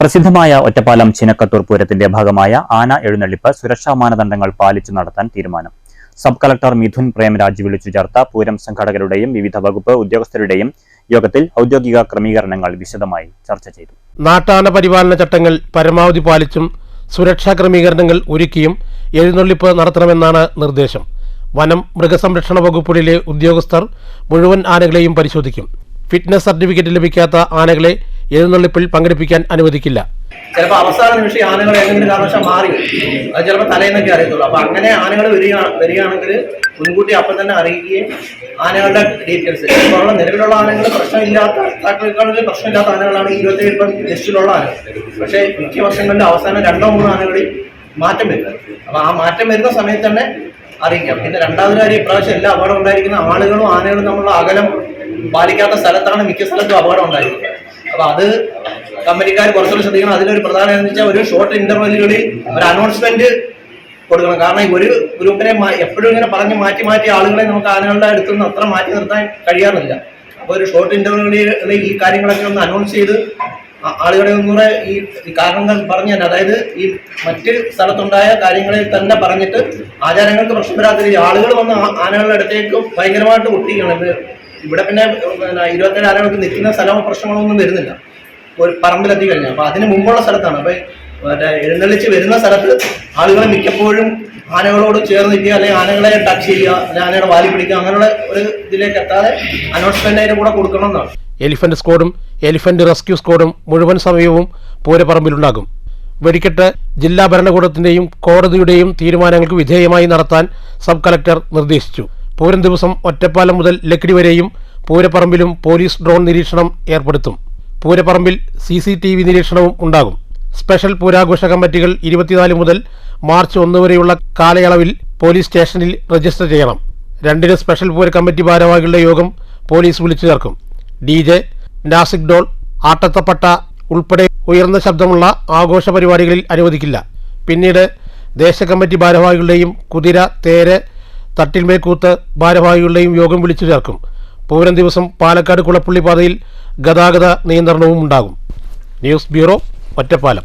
പ്രസിദ്ധമായ ഒറ്റപ്പാലം ചിനക്കത്തൂർ പൂരത്തിന്റെ ഭാഗമായ ആന എഴുന്നള്ളിപ്പ് സുരക്ഷാ മാനദണ്ഡങ്ങൾ പാലിച്ചു നടത്താൻ തീരുമാനം. സബ് കളക്ടർ മിഥുൻ പ്രേംരാജ് വിളിച്ചു ചേർത്ത പൂരം സംഘാടകരുടെയും വിവിധ വകുപ്പ് ഉദ്യോഗസ്ഥരുടെയും യോഗത്തിൽ ഔദ്യോഗിക ക്രമീകരണങ്ങൾ വിശദമായി ചർച്ച ചെയ്തു. നാട്ടാന പരിപാലന ചട്ടങ്ങൾ പരമാവധി പാലിച്ചും സുരക്ഷാ ക്രമീകരണങ്ങൾ ഒരുക്കിയും എഴുന്നള്ളിപ്പ് നടത്തണമെന്നാണ് നിർദ്ദേശം. വനം മൃഗസംരക്ഷണ വകുപ്പുകളിലെ ഉദ്യോഗസ്ഥർ മുഴുവൻ ആനകളെയും പരിശോധിക്കും. ഫിറ്റ്നസ് സർട്ടിഫിക്കറ്റ് ലഭിക്കാത്ത ആനകളെ എഴുന്നള്ളിപ്പിൽ പങ്കെടുപ്പിക്കാൻ അനുവദിക്കില്ല. ചിലപ്പോൾ അവസാന നിമിഷം ആനകൾ ഏതെങ്കിലും കാരണവശാൽ മാറി. അത് ചിലപ്പോൾ തലേന്നൊക്കെ അറിയത്തുള്ളൂ. അപ്പോൾ അങ്ങനെ ആനകൾ വരിക വരികയാണെങ്കിൽ മുൻകൂട്ടി അപ്പം തന്നെ അറിയിക്കുകയും ആനകളുടെ ഡീറ്റെയിൽസ് ഇപ്പോൾ ഉള്ള നിലവിലുള്ള ആനകൾ പ്രശ്നമില്ലാത്ത താക്കളെക്കാളും പ്രശ്നമില്ലാത്ത ആനകളാണ് ഇരുപത്തേഴ് ഇപ്പം ലിസ്റ്റിലുള്ള ആനകൾ. പക്ഷേ മിക്ക വർഷങ്ങളിൽ അവസാനം രണ്ടോ മൂന്നോ ആനകളിൽ മാറ്റം വരുന്നത്. അപ്പോൾ ആ മാറ്റം വരുന്ന സമയത്ത് തന്നെ അറിയിക്കാം. പിന്നെ രണ്ടാമത് കാര്യം ഇപ്രാവശ്യം എല്ലാ അപകടം ഉണ്ടായിരിക്കുന്ന ആളുകളും ആനകളും തമ്മിലുള്ള അകലം പാലിക്കാത്ത സ്ഥലത്താണ് മിക്ക സ്ഥലത്തും അപകടം ഉണ്ടായിരിക്കുന്നത്. അപ്പൊ അത് കമ്പനിക്കാർ കുറച്ചുകൂടി ശ്രദ്ധിക്കണം. അതിലൊരു പ്രധാന എന്ന് വെച്ചാൽ ഒരു ഷോർട്ട് ഇന്റർവെല്ലുകളിൽ ഒരു അനൗൺസ്മെന്റ് കൊടുക്കണം. കാരണം ഒരു ഗ്രൂപ്പിനെ എപ്പോഴും ഇങ്ങനെ പറഞ്ഞ് മാറ്റി മാറ്റി ആളുകളെ നമുക്ക് ആനകളുടെ അടുത്ത് നിന്ന് അത്ര മാറ്റി നിർത്താൻ കഴിയാറില്ല. അപ്പൊ ഒരു ഷോർട്ട് ഇന്റർവെല്ലുകളിൽ ഈ കാര്യങ്ങളൊക്കെ ഒന്ന് അനൗൺസ് ചെയ്ത് ആളുകളെ ഒന്നുകൂടെ ഈ കാരണങ്ങൾ പറഞ്ഞു തന്നെ അതായത് ഈ മറ്റ് സ്ഥലത്തുണ്ടായ കാര്യങ്ങളിൽ തന്നെ പറഞ്ഞിട്ട് ആചാരങ്ങൾക്ക് പ്രശ്നം വരാത്ത രീതി ആളുകൾ വന്ന് ആനകളുടെ അടുത്തേക്ക് ഭയങ്കരമായിട്ട് ഒട്ടിക്കണം ഇവിടെ പിന്നെ ഇരുപത്തിനാലാം മണിക്ക് നിൽക്കുന്ന സ്ഥലമോ പ്രശ്നങ്ങളോ ഒന്നും വരുന്നില്ല. ഒരു പറമ്പിലെത്തി കഴിഞ്ഞാൽ അപ്പൊ അതിന് മുമ്പുള്ള സ്ഥലത്താണ്. അപ്പോൾ മറ്റേ എഴുന്നള്ളിച്ച് വരുന്ന സ്ഥലത്ത് ആളുകൾ മിക്കപ്പോഴും ആനകളോട് ചേർന്ന് നിൽക്കുക അല്ലെങ്കിൽ ആനകളെ ടച്ച് ചെയ്യുക അല്ലെങ്കിൽ ആനയുടെ വാലി പിടിക്കുക അങ്ങനെയുള്ള ഒരു ഇതിലേക്ക് എത്താതെ അനൗൺസ്മെന്റ് അതിന്റെ കൂടെ കൊടുക്കണമെന്നാണ് എലിഫന്റ് സ്ക്വാഡും എലിഫന്റ് റെസ്ക്യൂ സ്ക്വാഡും മുഴുവൻ സമയവും പൂരപ്പറമ്പിലുണ്ടാകും. വെടിക്കെട്ട് ജില്ലാ ഭരണകൂടത്തിന്റെയും കോടതിയുടെയും തീരുമാനങ്ങൾക്ക് വിധേയമായി നടത്താൻ സബ് കളക്ടർ നിർദ്ദേശിച്ചു. പൂരം ദിവസം ഒറ്റപ്പാലം മുതൽ ലക്കിടി വരെയും പൂരപ്പറമ്പിലും പോലീസ് ഡ്രോൺ നിരീക്ഷണം ഏർപ്പെടുത്തും. പൂരപ്പറമ്പിൽ സി സി ടി വി നിരീക്ഷണവും ഉണ്ടാകും. സ്പെഷ്യൽ പൂരാഘോഷ കമ്മിറ്റികൾ ഇരുപത്തിനാല് മുതൽ മാർച്ച് ഒന്ന് വരെയുള്ള കാലയളവിൽ പോലീസ് സ്റ്റേഷനിൽ രജിസ്റ്റർ ചെയ്യണം. രണ്ടിന് സ്പെഷ്യൽ പൂര കമ്മിറ്റി ഭാരവാഹികളുടെ യോഗം പോലീസ് വിളിച്ചു ചേർക്കും. ഡി ജെ നാസിക് ഡോൾ ആട്ടത്തപ്പട്ട ഉൾപ്പെടെ ഉയർന്ന ശബ്ദമുള്ള ആഘോഷ പരിപാടികളിൽ അനുവദിക്കില്ല. പിന്നീട് ദേശകമ്മിറ്റി ഭാരവാഹികളുടെയും കുതിര തേര് തട്ടിൽമേക്കൂത്ത് ഭാരവാഹികളുടെയും യോഗം വിളിച്ചു ചേർക്കും പൂരം ദിവസം പാലക്കാട് കുളപ്പള്ളി പാതയിൽ ഗതാഗത നിയന്ത്രണവും ഉണ്ടാകും ന്യൂസ് ബ്യൂറോ ഒറ്റപ്പാലം.